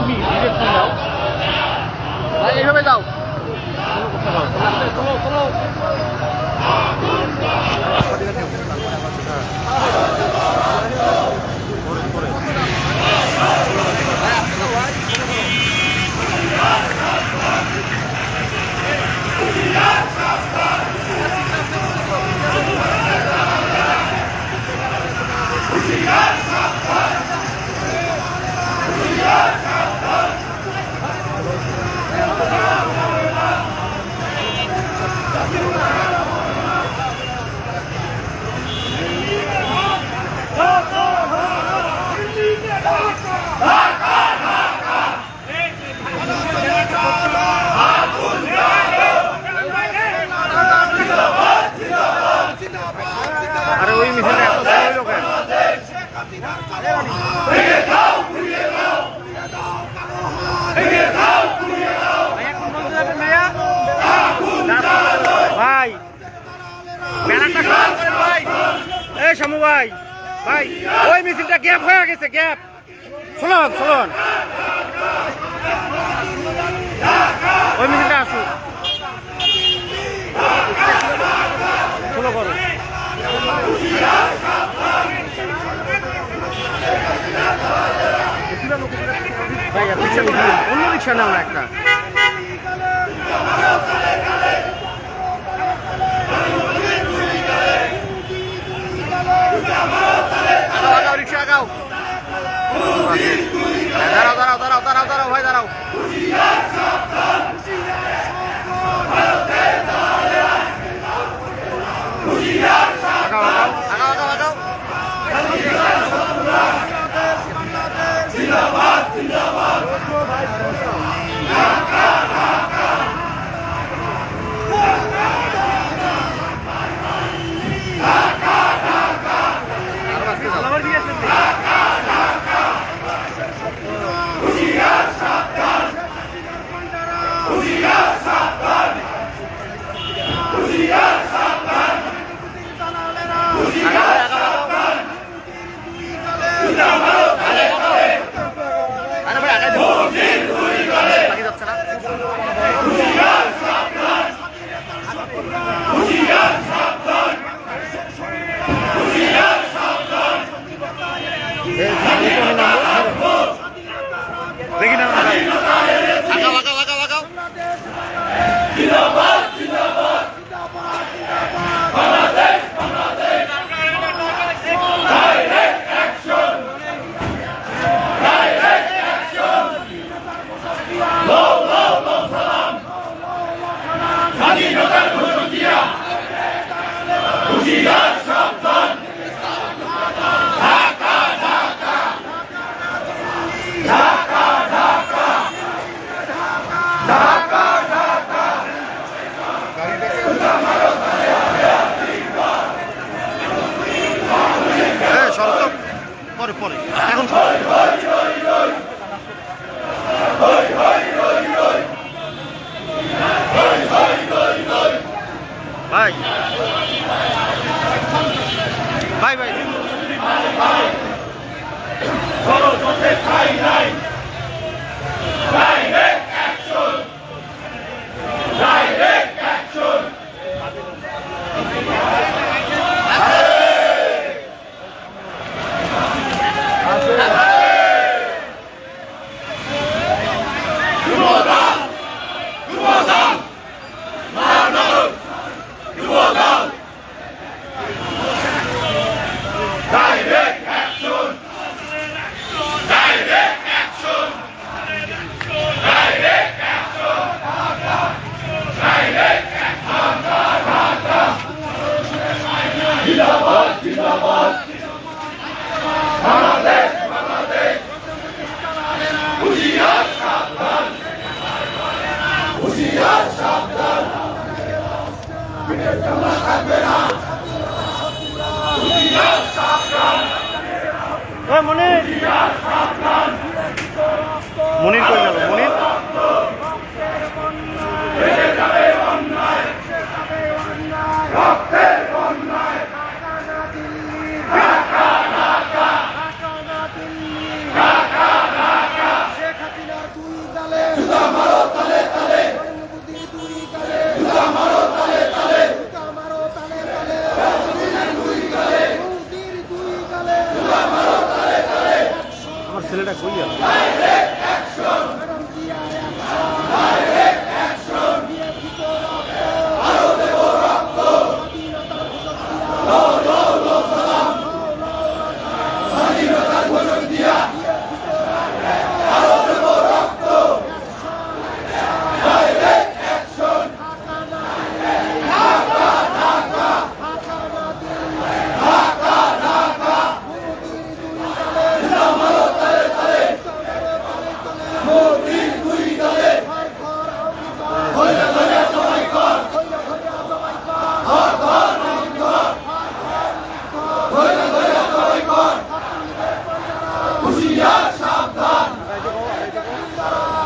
তুমি ডিরেকশন দাও ভাই এইভাবে যাও ব্যানারটা ভাই। এই শামু ভাই ভাই, ওই মিছিলটা গ্যাপ হয়ে গেছে গ্যাপ শুনুন শুনুন ওই মিছিলটা আপনি অন্য রিক্সা নাও একটা। আগাও দাঁড়াও দাঁড়াও দাঁড়াও দাঁড়াও দাঁড়াও ভাই দাঁড়াও। আগাও মনির। মনির কই গেল? মনির? শেখ হইয়া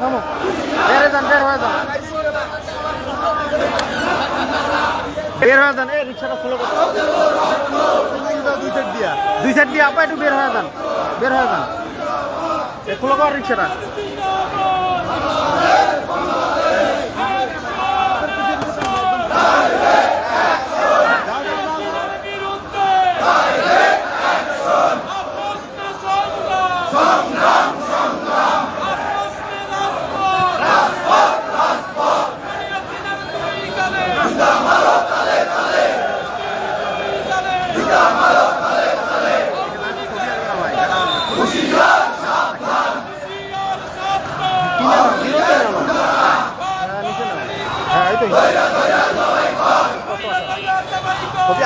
থামো বের হয়ে যান, বের হয়ে যান। বের হয়ে যান এই রিক্সাটা ফলো করো। দুই সাইড দিয়া দুই সাইড দিয়া আপা, একটু বের হয়ে যান। বের হয়ে যান। ফলো কর রিক্সাটা। হ্যাঁ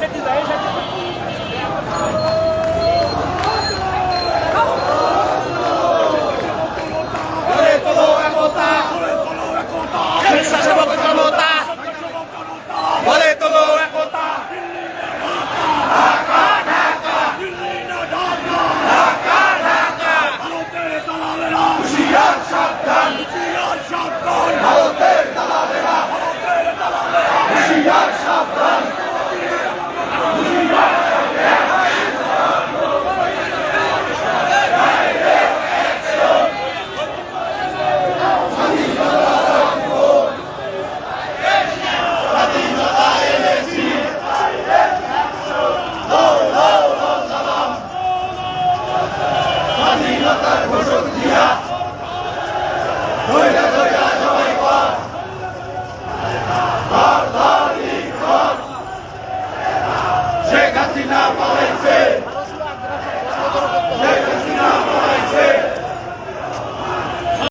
再进来一下。